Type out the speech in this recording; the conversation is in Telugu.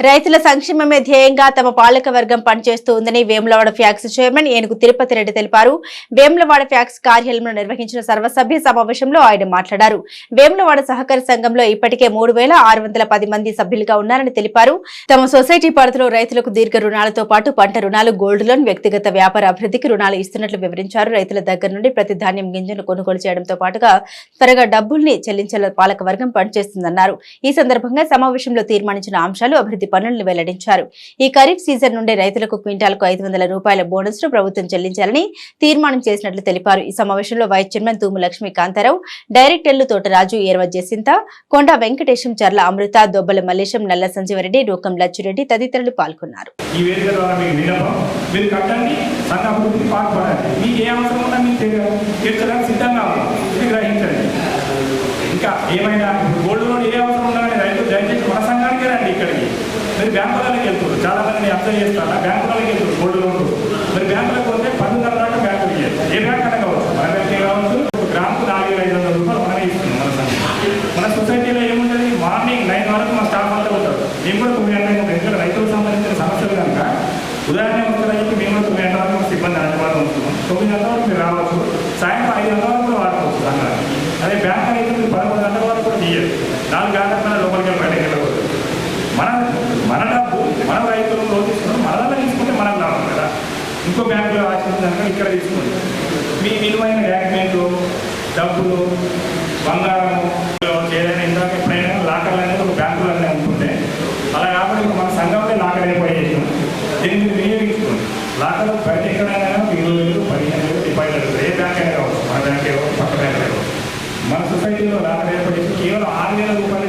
రైతుల సంక్షేమమే ధ్యేయంగా తమ పాలక వర్గం పనిచేస్తూ ఉందని వేములవాడ ఫ్యాక్స్ చైర్మన్ ఏనుగు తిరుపతి రెడ్డి తెలిపారు. వేములవాడ ఫ్యాక్స్ కార్యాలయంలో నిర్వహించిన సర్వసభ్య సమావేశంలో ఆయన మాట్లాడారు. వేములవాడ సహకార సంఘంలో ఇప్పటికే మూడు మంది సభ్యులుగా ఉన్నారని తెలిపారు. తమ సొసైటీ పరిధిలో రైతులకు దీర్ఘ రుణాలతో పాటు పంట రుణాలు గోల్డ్ లోన్ వ్యక్తిగత వ్యాపార అభివృద్ధికి రుణాలు ఇస్తున్నట్లు వివరించారు. రైతుల దగ్గర నుండి ప్రతి ధాన్యం గింజను కొనుగోలు చేయడంతో పాటుగా త్వరగా డబ్బుల్ని చెల్లించేలా పాలక వర్గం పనిచేస్తుందన్నారు. ఈ సందర్భంగా సమావేశంలో తీర్మానించిన అంశాలు అభివృద్ధి పనులను వెల్లడించారు. ఈ ఖరీఫ్ సీజన్ నుండి రైతులకు క్వింటాల్కు ఐదు వందల రూపాయల బోనస్ను ప్రభుత్వం చెల్లించాలని తీర్మానం చేసినట్లు తెలిపారు. ఈ సమావేశంలో వైస్ చైర్మన్ తూము లక్ష్మీ కాంతారావు డైరెక్టర్లు తోటరాజు ఏర్వ జసింత కొండ వెంకటేశం చర్ల అమృత దొబ్బల మల్లేశం నల్ల సంజీవరెడ్డి రూకం లచ్చిరెడ్డి తదితరులు పాల్గొన్నారు. ఈ వేదిక ద్వారా మీకు మీరు కట్టండి సంఘ అభివృద్ధికి మీకు ఏ అవసరం మీకు తీర్చడానికి సిద్ధంగా ఇది గ్రహించండి ఇంకా ఏమైనా గోల్డ్ లోన్ ఏ అవసరం మీరు బ్యాంకులకి వెళ్తారు చాలా మంది అప్లై చేస్తారా బ్యాంకులకి వెళ్తారు గోల్డ్ లోన్ మీరు బ్యాంకులకు పోతే పన్నెండున్నర దాకా బ్యాంకు ఇయ్యాలి. ఏ బ్యాంక్ అయినా కావచ్చు. మన బ్యాంకే కావచ్చు? గ్రాముకు నాలుగు ఐదు వందల రూపాయలు మనమే ఇస్తున్నాం మన సంఘం. మన సొసైటీలో ఏముంటుంది? మార్నింగ్ నైన్ వరకు మా స్టాఫ్ అంతా ఉంటారు. మేము కూడా తొమ్మిది గంటలకు ఉంటాం. ఎందుకంటే రైతులకు సంబంధించిన సమస్యలు కనుక ఉదాహరణ వస్తుందని మేము కూడా తొమ్మిది గంటల వరకు సిబ్బంది అందుబాటులో ఉంటున్నాం. తొమ్మిది గంటల వరకు మీరు రావచ్చు. సాయంత్రం ఐదు గంటల వరకు కూడా వాడుకోవచ్చు సంఘాన్ని అదే బ్యాంక్ అయితే మీరు పదకొండు గంటల వరకు కూడా తీయదు నాలుగు గంటల కన్నా లోపలికి వెళ్ళి బయటకు వెళ్ళకూడదు మన మన డబ్బు మన రైతులు లోన్ తీసుకున్నాం. మన తీసుకుంటే మనకు లాభం కదా. ఇంకో బ్యాంకులో ఆశించాక ఇక్కడ తీసుకోండి. మీ విలువైన డాక్యుమెంట్లు డబ్బులు బంగారము ఏదైనా ఇందాక ఎప్పుడైనా లాకర్లు అనేది ఒక బ్యాంకులోనే ఉంటుంటే అలా కాబట్టి మన సంఘంలో లాకర్ ఏర్పాటు చేసాం దీన్ని మీరు వినియోగించుకోండి. లాకర్ బయట ఎక్కడైనా కానీ ఇరవై వేలు పదిహేను వేలు డిపాజిట్ అవుతుంది ఏ బ్యాంక్ అయినా కావచ్చు. మన బ్యాంక్ కావచ్చు పక్క బ్యాంక్ కావచ్చు. మన సొసైటీలో లాకర్ ఏర్పాటు చేసి కేవలం ఆరు వేల రూపాయలు